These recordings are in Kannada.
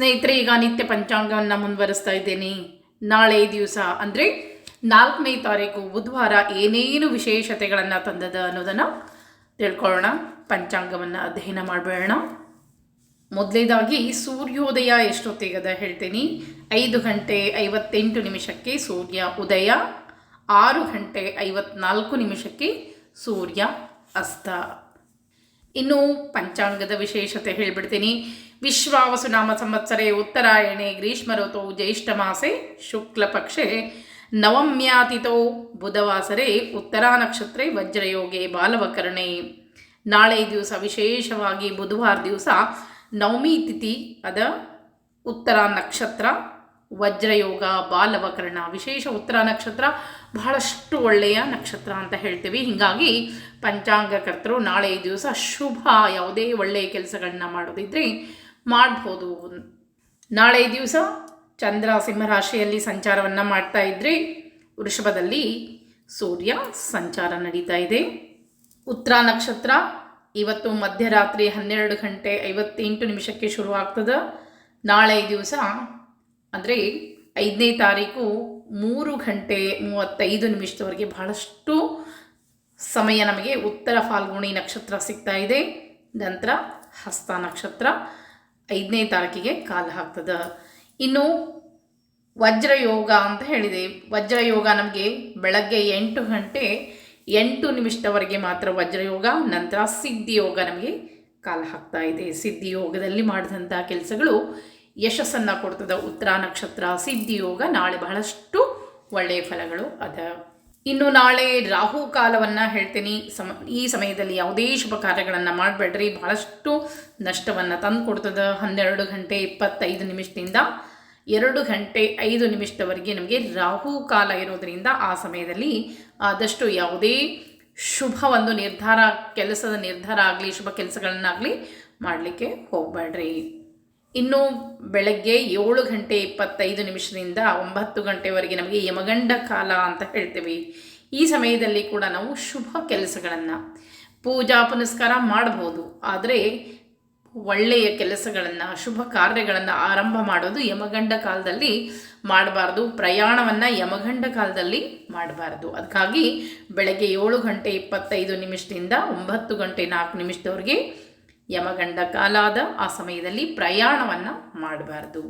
ಸ್ನೇಹಿತರೆ, ಈಗ ನಿತ್ಯ ಪಂಚಾಂಗವನ್ನು ಮುಂದುವರಿಸ್ತಾ ಇದ್ದೇನೆ. ನಾಳೆ ದಿವಸ, ಅಂದರೆ ನಾಲ್ಕನೇ ತಾರೀಕು ಬುಧವಾರ ಏನೇನು ವಿಶೇಷತೆಗಳನ್ನು ತಂದದ ಅನ್ನೋದನ್ನು ತಿಳ್ಕೊಳ್ಳೋಣ. ಪಂಚಾಂಗವನ್ನು ಅಧ್ಯಯನ ಮಾಡಬೇಡೋಣ. ಮೊದಲೇದಾಗಿ, ಸೂರ್ಯೋದಯ ಎಷ್ಟೊತ್ತಿಗದ ಹೇಳ್ತೀನಿ. ಐದು ಗಂಟೆ ಐವತ್ತೆಂಟು ನಿಮಿಷಕ್ಕೆ ಸೂರ್ಯ ಉದಯ, ಆರು ಗಂಟೆ ಐವತ್ನಾಲ್ಕು ನಿಮಿಷಕ್ಕೆ ಸೂರ್ಯ ಅಸ್ತ. ಇನ್ನು ಪಂಚಾಂಗದ ವಿಶೇಷತೆ ಹೇಳಿಬಿಡ್ತೀನಿ. ವಿಶ್ವಾವಸುನಾಮ ಸಂವತ್ಸರೆ ಉತ್ತರಾಯಣೆ ಗ್ರೀಷ್ಮ ಋತು ಜ್ಯೇಷ್ಠ ಮಾಸೆ ಶುಕ್ಲಪಕ್ಷೆ ನವಮ್ಯಾತಿಥೋ ಬುಧವಾಸರೆ ಉತ್ತರ ನಕ್ಷತ್ರೆ ವಜ್ರಯೋಗೆ ಬಾಲವಕರಣೆ. ನಾಳೆ ದಿವಸ ವಿಶೇಷವಾಗಿ ಬುಧವಾರ ದಿವಸ ನವಮಿ ತಿಥಿ ಅದ ಉತ್ತರ ನಕ್ಷತ್ರ ವಜ್ರಯೋಗ ಬಾಲವಕರಣ ವಿಶೇಷ ಉತ್ತರ ನಕ್ಷತ್ರ ಬಹಳಷ್ಟು ಒಳ್ಳೆಯ ನಕ್ಷತ್ರ ಅಂತ ಹೇಳ್ತೀವಿ. ಹೀಗಾಗಿ ಪಂಚಾಂಗಕರ್ತರು ನಾಳೆ ದಿವಸ ಶುಭ, ಯಾವುದೇ ಒಳ್ಳೆಯ ಕೆಲಸಗಳನ್ನ ಮಾಡೋದಿದ್ರೆ ಮಾಡ್ಬೋದು. ನಾಳೆ ದಿವಸ ಚಂದ್ರ ಸಿಂಹರಾಶಿಯಲ್ಲಿ ಸಂಚಾರವನ್ನು ಮಾಡ್ತಾ ಇದ್ರೆ ವೃಷಭದಲ್ಲಿ ಸೂರ್ಯ ಸಂಚಾರ ನಡೀತಾ ಇದೆ. ಉತ್ತರ ನಕ್ಷತ್ರ ಇವತ್ತು ಮಧ್ಯರಾತ್ರಿ ಹನ್ನೆರಡು ಗಂಟೆ ಐವತ್ತೆಂಟು ನಿಮಿಷಕ್ಕೆ ಶುರುವಾಗ್ತದೆ. ನಾಳೆ ದಿವಸ ಅಂದರೆ ಐದನೇ ತಾರೀಕು ಮೂರು ಗಂಟೆ ಮೂವತ್ತೈದು ನಿಮಿಷದವರೆಗೆ ಬಹಳಷ್ಟು ಸಮಯ ನಮಗೆ ಉತ್ತರ ಫಾಲ್ಗುಣಿ ನಕ್ಷತ್ರ ಸಿಗ್ತಾ ಇದೆ. ನಂತರ ಹಸ್ತ ನಕ್ಷತ್ರ ಐದನೇ ತಾರೀಕಿಗೆ ಕಾಲ ಹಾಕ್ತದೆ ಇನ್ನು ವಜ್ರಯೋಗ ಅಂತ ಹೇಳಿದೆ. ವಜ್ರಯೋಗ ನಮಗೆ ಬೆಳಗ್ಗೆ ಎಂಟು ಗಂಟೆ ಎಂಟು ನಿಮಿಷದವರೆಗೆ ಮಾತ್ರ ವಜ್ರಯೋಗ ನಂತರ ಸಿದ್ಧಿಯೋಗ ನಮಗೆ ಕಾಲ ಹಾಕ್ತಾ ಇದೆ. ಸಿದ್ಧಿಯೋಗದಲ್ಲಿ ಮಾಡಿದಂಥ ಕೆಲಸಗಳು ಯಶಸ್ಸನ್ನು ಕೊಡ್ತದೆ ಉತ್ತರ ನಕ್ಷತ್ರ ಸಿದ್ಧಿಯೋಗ ನಾಳೆ ಬಹಳಷ್ಟು ಒಳ್ಳೆಯ ಫಲಗಳು ಅದ. ಇನ್ನು ನಾಳೆ ರಾಹು ಕಾಲವನ್ನು ಹೇಳ್ತೀನಿ. ಸಮ, ಈ ಸಮಯದಲ್ಲಿ ಯಾವುದೇ ಶುಭ ಕಾರ್ಯಗಳನ್ನು ಮಾಡಬೇಡ್ರಿ. ಬಹಳಷ್ಟು ನಷ್ಟವನ್ನು ತಂದು ಕೊಡ್ತದೆ ಹನ್ನೆರಡು ಗಂಟೆ ಇಪ್ಪತ್ತೈದು ನಿಮಿಷದಿಂದ ಎರಡು ಗಂಟೆ ಐದು ನಿಮಿಷದವರೆಗೆ ನಮಗೆ ರಾಹು ಕಾಲ ಇರೋದರಿಂದ ಆ ಸಮಯದಲ್ಲಿ ಆದಷ್ಟು ಯಾವುದೇ ಶುಭ ಒಂದು ನಿರ್ಧಾರ, ಕೆಲಸದ ನಿರ್ಧಾರ ಆಗಲಿ, ಶುಭ ಕೆಲಸಗಳನ್ನಾಗಲಿ ಮಾಡಲಿಕ್ಕೆ ಹೋಗಬೇಡ್ರಿ ಇನ್ನು ಬೆಳಗ್ಗೆ ಏಳು ಗಂಟೆ ಇಪ್ಪತ್ತೈದು ನಿಮಿಷದಿಂದ ಒಂಬತ್ತು ಗಂಟೆವರೆಗೆ ನಮಗೆ ಯಮಗಂಡ ಕಾಲ ಅಂತ ಹೇಳ್ತೇವೆ. ಈ ಸಮಯದಲ್ಲಿ ಕೂಡ ನಾವು ಶುಭ ಕೆಲಸಗಳನ್ನು, ಪೂಜಾ ಪುನಸ್ಕಾರ ಮಾಡಬಹುದು ಆದರೆ ಒಳ್ಳೆಯ ಕೆಲಸಗಳನ್ನು, ಶುಭ ಕಾರ್ಯಗಳನ್ನು ಆರಂಭ ಮಾಡೋದು ಯಮಗಂಡ ಕಾಲದಲ್ಲಿ ಮಾಡಬಾರ್ದು. ಪ್ರಯಾಣವನ್ನು ಯಮಗಂಡ ಕಾಲದಲ್ಲಿ ಮಾಡಬಾರ್ದು. ಅದಕ್ಕಾಗಿ ಬೆಳಗ್ಗೆ ಏಳು ಗಂಟೆ ಇಪ್ಪತ್ತೈದು ನಿಮಿಷದಿಂದ ಒಂಬತ್ತು ಗಂಟೆ ನಾಲ್ಕು ನಿಮಿಷದವರೆಗೆ ಯಮಗಂಡ ಕಾಲಾದ ಆ ಸಮಯದಲ್ಲಿ ಪ್ರಯಾಣವನ್ನು ಮಾಡಬಾರ್ದು.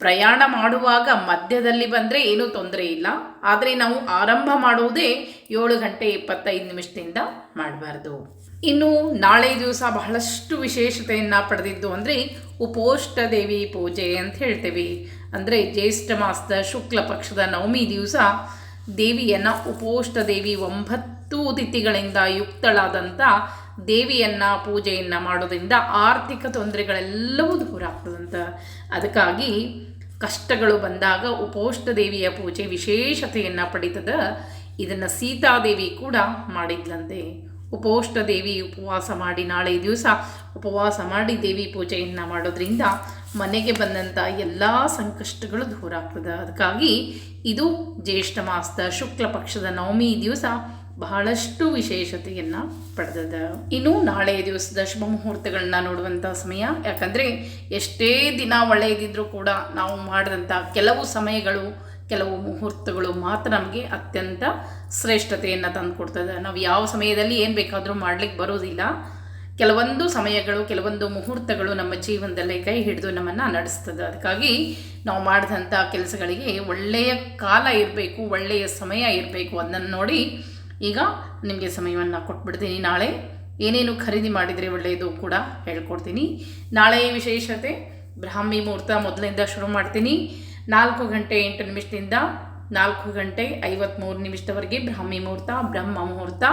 ಪ್ರಯಾಣ ಮಾಡುವಾಗ ಮಧ್ಯದಲ್ಲಿ ಬಂದರೆ ಏನೂ ತೊಂದರೆ ಇಲ್ಲ. ಆದರೆ ನಾವು ಆರಂಭ ಮಾಡುವುದೇ ಏಳು ಗಂಟೆ ಇಪ್ಪತ್ತೈದು ನಿಮಿಷದಿಂದ ಮಾಡಬಾರ್ದು. ಇನ್ನು ನಾಳೆ ದಿವಸ ಬಹಳಷ್ಟು ವಿಶೇಷತೆಯನ್ನು ಪಡೆದಿದ್ದು ಅಂದರೆ ಉಪೋಷ್ಟ ದೇವಿ ಪೂಜೆ ಅಂತ ಹೇಳ್ತೇವೆ. ಅಂದರೆ ಜ್ಯೇಷ್ಠ ಮಾಸದ ಶುಕ್ಲ ಪಕ್ಷದ ನವಮಿ ದಿವಸ ದೇವಿಯನ್ನು ಉಪೋಷ್ಟ ದೇವಿ ಒಂಬತ್ತು ತಿಥಿಗಳಿಂದ ಯುಕ್ತಳಾದಂಥ ದೇವಿಯನ್ನು, ಪೂಜೆಯನ್ನು ಮಾಡೋದ್ರಿಂದ ಆರ್ಥಿಕ ತೊಂದರೆಗಳೆಲ್ಲವೂ ದೂರ ಆಗ್ತದಂತ ಅದಕ್ಕಾಗಿ ಕಷ್ಟಗಳು ಬಂದಾಗ ಉಪೋಷ್ಟ ದೇವಿಯ ಪೂಜೆ ವಿಶೇಷತೆಯನ್ನು ಪಡೀತದ ಇದನ್ನು ಸೀತಾದೇವಿ ಕೂಡ ಮಾಡಿದ್ಲಂತೆ. ಉಪೋಷ್ಟ ದೇವಿ ಉಪವಾಸ ಮಾಡಿ ನಾಳೆ ದಿವಸ ಉಪವಾಸ ಮಾಡಿ ದೇವಿ ಪೂಜೆಯನ್ನು ಮಾಡೋದ್ರಿಂದ ಮನೆಗೆ ಬಂದಂಥ ಎಲ್ಲ ಸಂಕಷ್ಟಗಳು ದೂರ ಆಗ್ತದೆ. ಅದಕ್ಕಾಗಿ ಇದು ಜ್ಯೇಷ್ಠ ಮಾಸದ ಶುಕ್ಲ ಪಕ್ಷದ ನವಮಿ ದಿವಸ ಬಹಳಷ್ಟು ವಿಶೇಷತೆಯನ್ನು ಪಡೆದದ. ಇನ್ನು ನಾಳೆ ದಿವಸದ ಶುಭ ಮುಹೂರ್ತಗಳನ್ನ ನೋಡುವಂಥ ಸಮಯ. ಯಾಕಂದರೆ ಎಷ್ಟೇ ದಿನ ಒಳ್ಳೆಯದಿದ್ದರೂ ಕೂಡ ನಾವು ಮಾಡಿದಂಥ ಕೆಲವು ಸಮಯಗಳು, ಕೆಲವು ಮುಹೂರ್ತಗಳು ಮಾತ್ರ ನಮಗೆ ಅತ್ಯಂತ ಶ್ರೇಷ್ಠತೆಯನ್ನು ತಂದು ಕೊಡ್ತದೆ ನಾವು ಯಾವ ಸಮಯದಲ್ಲಿ ಏನು ಬೇಕಾದರೂ ಮಾಡಲಿಕ್ಕೆ ಬರೋದಿಲ್ಲ. ಕೆಲವೊಂದು ಸಮಯಗಳು, ಕೆಲವೊಂದು ಮುಹೂರ್ತಗಳು ನಮ್ಮ ಜೀವನದಲ್ಲೇ ಕೈ ಹಿಡಿದು ನಮ್ಮನ್ನು ನಡೆಸ್ತದೆ. ಅದಕ್ಕಾಗಿ ನಾವು ಮಾಡಿದಂಥ ಕೆಲಸಗಳಿಗೆ ಒಳ್ಳೆಯ ಕಾಲ ಇರಬೇಕು, ಒಳ್ಳೆಯ ಸಮಯ ಇರಬೇಕು ಅದನ್ನು ನೋಡಿ ಈಗ ನಿಮಗೆ ಸಮಯವನ್ನು ಕೊಟ್ಬಿಡ್ತೀನಿ. ನಾಳೆ ಏನೇನು ಖರೀದಿ ಮಾಡಿದರೆ ಒಳ್ಳೆಯದು ಕೂಡ ಹೇಳ್ಕೊಡ್ತೀನಿ. ನಾಳೆ ವಿಶೇಷತೆ, ಬ್ರಾಹ್ಮಿ ಮುಹೂರ್ತ ಮೊದಲಿಂದ ಶುರು ಮಾಡ್ತೀನಿ. ನಾಲ್ಕು ಗಂಟೆ ಎಂಟು ನಿಮಿಷದಿಂದ ನಾಲ್ಕು ಗಂಟೆ ಐವತ್ತ್ಮೂರು ನಿಮಿಷದವರೆಗೆ ಬ್ರಾಹ್ಮಿ ಮುಹೂರ್ತ, ಬ್ರಹ್ಮ ಮುಹೂರ್ತ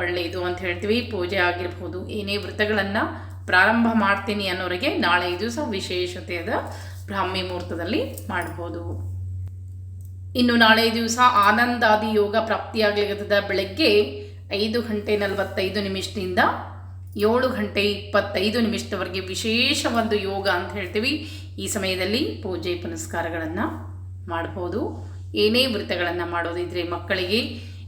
ಒಳ್ಳೆಯದು ಅಂತ ಹೇಳ್ತೀವಿ. ಪೂಜೆ ಆಗಿರ್ಬೋದು, ಏನೇ ವ್ರತಗಳನ್ನು ಪ್ರಾರಂಭ ಮಾಡ್ತೀನಿ ಅನ್ನೋರಿಗೆ ನಾಳೆ ದಿವಸ ವಿಶೇಷತೆಯಾದ ಬ್ರಾಹ್ಮಿ ಮುಹೂರ್ತದಲ್ಲಿ ಮಾಡ್ಬೋದು. ಇನ್ನು ನಾಳೆ ದಿವಸ ಆನಂದಾದಿ ಯೋಗ ಪ್ರಾಪ್ತಿಯಾಗಲಿಕ್ಕದ ಬೆಳಗ್ಗೆ ಐದು ಗಂಟೆ ನಲವತ್ತೈದು ನಿಮಿಷದಿಂದ ಏಳು ಗಂಟೆ ಇಪ್ಪತ್ತೈದು ನಿಮಿಷದವರೆಗೆ ವಿಶೇಷ ಒಂದು ಯೋಗ ಅಂತ ಹೇಳ್ತೀವಿ. ಈ ಸಮಯದಲ್ಲಿ ಪೂಜೆ ಪುನಸ್ಕಾರಗಳನ್ನು ಮಾಡ್ಬೋದು. ಏನೇ ವೃತ್ತಗಳನ್ನು ಮಾಡೋದಿದ್ರೆ ಮಕ್ಕಳಿಗೆ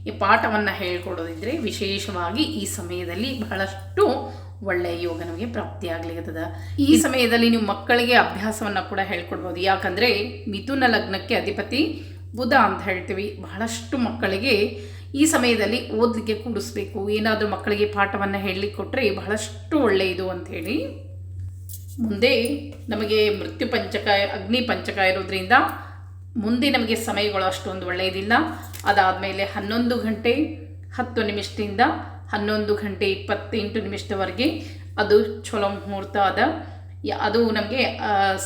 ಈ ಪಾಠವನ್ನು ಹೇಳ್ಕೊಡೋದಿದ್ರೆ ವಿಶೇಷವಾಗಿ ಈ ಸಮಯದಲ್ಲಿ ಬಹಳಷ್ಟು ಒಳ್ಳೆಯ ಯೋಗ ನಮಗೆ ಪ್ರಾಪ್ತಿಯಾಗ್ಲಿಕ್ಕದ ಈ ಸಮಯದಲ್ಲಿ ನೀವು ಮಕ್ಕಳಿಗೆ ಅಭ್ಯಾಸವನ್ನು ಕೂಡ ಹೇಳ್ಕೊಡ್ಬೋದು. ಯಾಕಂದರೆ ಮಿಥುನ ಲಗ್ನಕ್ಕೆ ಅಧಿಪತಿ ಬುಧ ಅಂತ ಹೇಳ್ತೀವಿ. ಬಹಳಷ್ಟು ಮಕ್ಕಳಿಗೆ ಈ ಸಮಯದಲ್ಲಿ ಓದಲಿಕ್ಕೆ ಕೂಡಿಸ್ಬೇಕು. ಏನಾದರೂ ಮಕ್ಕಳಿಗೆ ಪಾಠವನ್ನು ಹೇಳಲಿಕ್ಕೆ ಕೊಟ್ಟರೆ ಬಹಳಷ್ಟು ಒಳ್ಳೆಯದು ಅಂಥೇಳಿ ಮುಂದೆ ನಮಗೆ ಮೃತ್ಯು ಪಂಚಕ, ಅಗ್ನಿ ಪಂಚಕ ಇರೋದ್ರಿಂದ ಮುಂದೆ ನಮಗೆ ಸಮಯಗಳು ಅಷ್ಟೊಂದು ಒಳ್ಳೆಯದಿಲ್ಲ ಅದಾದಮೇಲೆ ಹನ್ನೊಂದು ಗಂಟೆ ಹತ್ತು ನಿಮಿಷದಿಂದ ಹನ್ನೊಂದು ಗಂಟೆ ಇಪ್ಪತ್ತೆಂಟು ನಿಮಿಷದವರೆಗೆ ಅದು ಚಲೋ ಮುಹೂರ್ತ ಅದ ಅದು ನಮಗೆ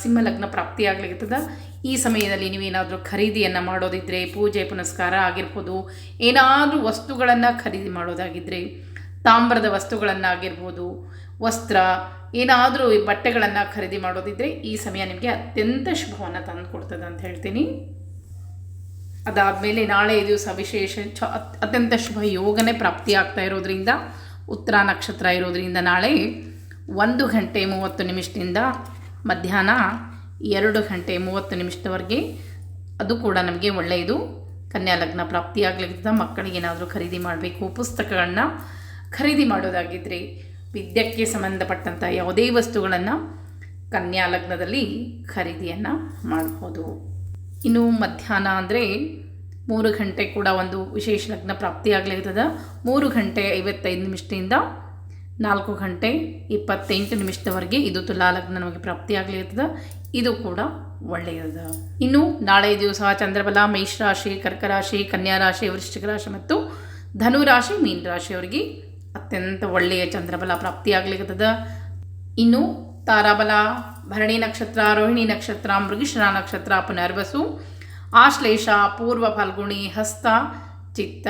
ಸಿಂಹ ಲಗ್ನ ಪ್ರಾಪ್ತಿಯಾಗಲಿರ್ತದೆ. ಈ ಸಮಯದಲ್ಲಿ ನೀವೇನಾದರೂ ಖರೀದಿಯನ್ನು ಮಾಡೋದಿದ್ದರೆ ಪೂಜೆ, ಪುನಸ್ಕಾರ ಆಗಿರ್ಬೋದು, ಏನಾದರೂ ವಸ್ತುಗಳನ್ನು ಖರೀದಿ ಮಾಡೋದಾಗಿದ್ದರೆ ತಾಮ್ರದ ವಸ್ತುಗಳನ್ನಾಗಿರ್ಬೋದು, ವಸ್ತ್ರ, ಏನಾದರೂ ಈ ಬಟ್ಟೆಗಳನ್ನು ಖರೀದಿ ಮಾಡೋದಿದ್ದರೆ ಈ ಸಮಯ ನಿಮಗೆ ಅತ್ಯಂತ ಶುಭವನ್ನು ತಂದು ಕೊಡ್ತದೆ ಅಂತ ಹೇಳ್ತೀನಿ. ಅದಾದಮೇಲೆ ನಾಳೆ ದಿವಸ ವಿಶೇಷ, ಚ ಅತ್- ಅತ್ಯಂತ ಶುಭ ಯೋಗನೇ ಪ್ರಾಪ್ತಿಯಾಗ್ತಾ ಇರೋದ್ರಿಂದ ಉತ್ತರ ನಕ್ಷತ್ರ ಇರೋದ್ರಿಂದ ನಾಳೆ ಒಂದು ಗಂಟೆ ಮೂವತ್ತು ನಿಮಿಷದಿಂದ ಮಧ್ಯಾಹ್ನ ಎರಡು ಗಂಟೆ ಮೂವತ್ತು ನಿಮಿಷದವರೆಗೆ. ಅದು ಕೂಡ ನಮಗೆ ಒಳ್ಳೆಯದು. ಕನ್ಯಾ ಲಗ್ನ ಪ್ರಾಪ್ತಿಯಾಗಲಿದ್ದ ಮಕ್ಕಳಿಗೆ ಏನಾದರೂ ಖರೀದಿ ಮಾಡಬೇಕು, ಪುಸ್ತಕಗಳನ್ನ ಖರೀದಿ ಮಾಡೋದಾಗಿದ್ದರೆ ವಿದ್ಯಕ್ಕೆ ಸಂಬಂಧಪಟ್ಟಂಥ ಯಾವುದೇ ವಸ್ತುಗಳನ್ನು ಕನ್ಯಾ ಲಗ್ನದಲ್ಲಿ ಖರೀದಿಯನ್ನು ಮಾಡ್ಬೋದು. ಇನ್ನು ಮಧ್ಯಾಹ್ನ ಅಂದರೆ ಮೂರು ಗಂಟೆ ಕೂಡ ಒಂದು ವಿಶೇಷ ಲಗ್ನ ಪ್ರಾಪ್ತಿಯಾಗಲಿರ್ತದೆ ಮೂರು ಗಂಟೆ ಐವತ್ತೈದು ನಿಮಿಷದಿಂದ ನಾಲ್ಕು ಗಂಟೆ ಇಪ್ಪತ್ತೆಂಟು ನಿಮಿಷದವರೆಗೆ ಇದು ತುಲಾ ಲಗ್ನ ನಮಗೆ ಪ್ರಾಪ್ತಿಯಾಗಲಿರ್ತದ ಇದು ಕೂಡ ಒಳ್ಳೆಯದ. ಇನ್ನು ನಾಳೆ ದಿವಸ ಚಂದ್ರಬಲ, ಮೇಷರಾಶಿ, ಕರ್ಕರಾಶಿ, ಕನ್ಯಾರಾಶಿ ರಾಶಿ ಕನ್ಯಾ ರಾಶಿ ವೃಶ್ಚಿಕ ರಾಶಿ ಮತ್ತು ಧನುರಾಶಿ ರಾಶಿ ಮೀನ ರಾಶಿಯವರಿಗೆ ಅತ್ಯಂತ ಒಳ್ಳೆಯ ಚಂದ್ರಬಲ ಪ್ರಾಪ್ತಿಯಾಗಲಿರ್ತದ ಇನ್ನು ತಾರಾಬಲ, ಭರಣಿ ನಕ್ಷತ್ರ, ರೋಹಿಣಿ ನಕ್ಷತ್ರ, ಮೃಗಶಿರ ನಕ್ಷತ್ರ, ಪುನರ್ವಸು, ಆಶ್ಲೇಷ, ಪೂರ್ವ ಫಲ್ಗುಣಿ, ಹಸ್ತ, ಚಿತ್ತ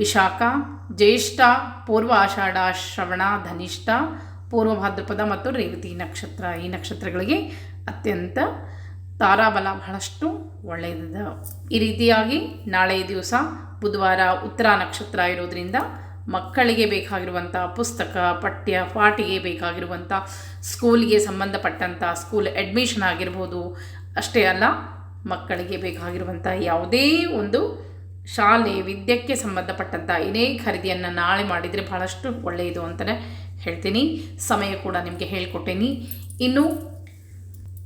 ವಿಶಾಖ, ಜ್ಯೇಷ್ಠ, ಪೂರ್ವ ಆಷಾಢ ಶ್ರವಣ, ಧನಿಷ್ಠ, ಪೂರ್ವ ಭಾದ್ರಪದ ಮತ್ತು ರೇವತಿ ನಕ್ಷತ್ರ. ಈ ನಕ್ಷತ್ರಗಳಿಗೆ ಅತ್ಯಂತ ತಾರಾಬಲ ಬಹಳಷ್ಟು ಒಳ್ಳೆಯದ ಈ ರೀತಿಯಾಗಿ ನಾಳೆ ದಿವಸ ಬುಧವಾರ ಉತ್ತರ ನಕ್ಷತ್ರ ಇರೋದರಿಂದ ಮಕ್ಕಳಿಗೆ ಬೇಕಾಗಿರುವಂಥ ಪುಸ್ತಕ, ಪಠ್ಯ, ಪಾಠಿಗೆ ಬೇಕಾಗಿರುವಂಥ ಸ್ಕೂಲಿಗೆ ಸಂಬಂಧಪಟ್ಟಂಥ ಸ್ಕೂಲ್ ಅಡ್ಮಿಷನ್ ಆಗಿರ್ಬೋದು, ಅಷ್ಟೇ ಅಲ್ಲ ಮಕ್ಕಳಿಗೆ ಬೇಕಾಗಿರುವಂಥ ಯಾವುದೇ ಒಂದು ಶಾಲೆ ವಿದ್ಯಕ್ಕೆ ಸಂಬಂಧಪಟ್ಟಂಥ ಏನೇ ಖರೀದಿಯನ್ನು ನಾಳೆ ಮಾಡಿದರೆ ಬಹಳಷ್ಟು ಒಳ್ಳೆಯದು ಅಂತಲೇ ಹೇಳ್ತೀನಿ. ಸಮಯ ಕೂಡ ನಿಮಗೆ ಹೇಳಿಕೊಟ್ಟೇನಿ. ಇನ್ನು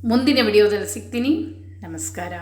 ಮುಂದಿನ ವಿಡಿಯೋದಲ್ಲಿ ಸಿಗ್ತೀನಿ. ನಮಸ್ಕಾರ.